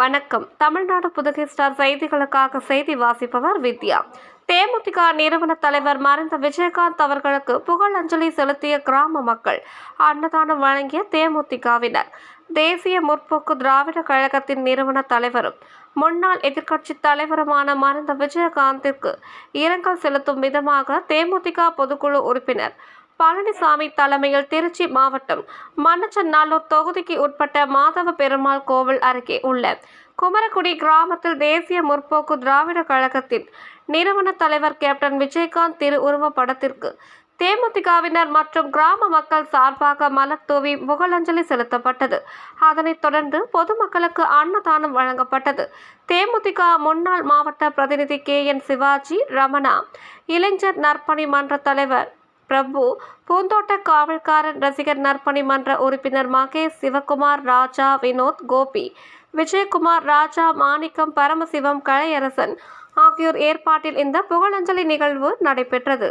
வணக்கம். தமிழ்நாடு புதுகை ஸ்டார் செய்திகளுக்காக செய்தி வாசிப்பவர் வித்யா. தேமுதிக நிறுவன தலைவர் மறைந்த விஜயகாந்த் அவர்களுக்கு புகழஞ்சலி செலுத்திய கிராம மக்கள் அன்னதானம் வழங்கிய தேமுதிகவினர். தேசிய முற்போக்கு திராவிட கழகத்தின் நிறுவன தலைவரும் முன்னாள் எதிர்க்கட்சி தலைவருமான மறைந்த விஜயகாந்திற்கு இரங்கல் செலுத்தும் விதமாக தேமுதிக பொதுக்குழு உறுப்பினர் பழனிசாமி தலைமையில் திருச்சி மாவட்டம் மண்ணச்சநல்லூர் தொகுதிக்கு உட்பட்ட மாதவ பெருமாள் கோவில் அருகே உள்ள குமரகுடி கிராமத்தில் தேசிய முற்போக்கு திராவிட கழகத்தின் நிறுவன தலைவர் கேப்டன் விஜயகாந்த் திரு உருவ படத்திற்கு தேமுதிகவினர் மற்றும் கிராம மக்கள் சார்பாக மலர் தூவி புகழஞ்சலி செலுத்தப்பட்டது. அதனைத் தொடர்ந்து பொதுமக்களுக்கு அன்னதானம் வழங்கப்பட்டது. தேமுதிக முன்னாள் மாவட்ட பிரதிநிதி கே என் சிவாஜி ரமணா இளைஞர் நற்பணி மன்ற தலைவர் பிரபு பூந்தோட்ட காவல்காரன் ரசிகர் நற்பணி மன்ற உறுப்பினர் மகேஷ் சிவகுமார் ராஜா வினோத் கோபி விஜயகுமார் ராஜா மாணிக்கம் பரமசிவம் கலையரசன் ஆகியோர் ஏற்பாட்டில் இந்த புகழஞ்சலி நிகழ்வு நடைபெற்றது.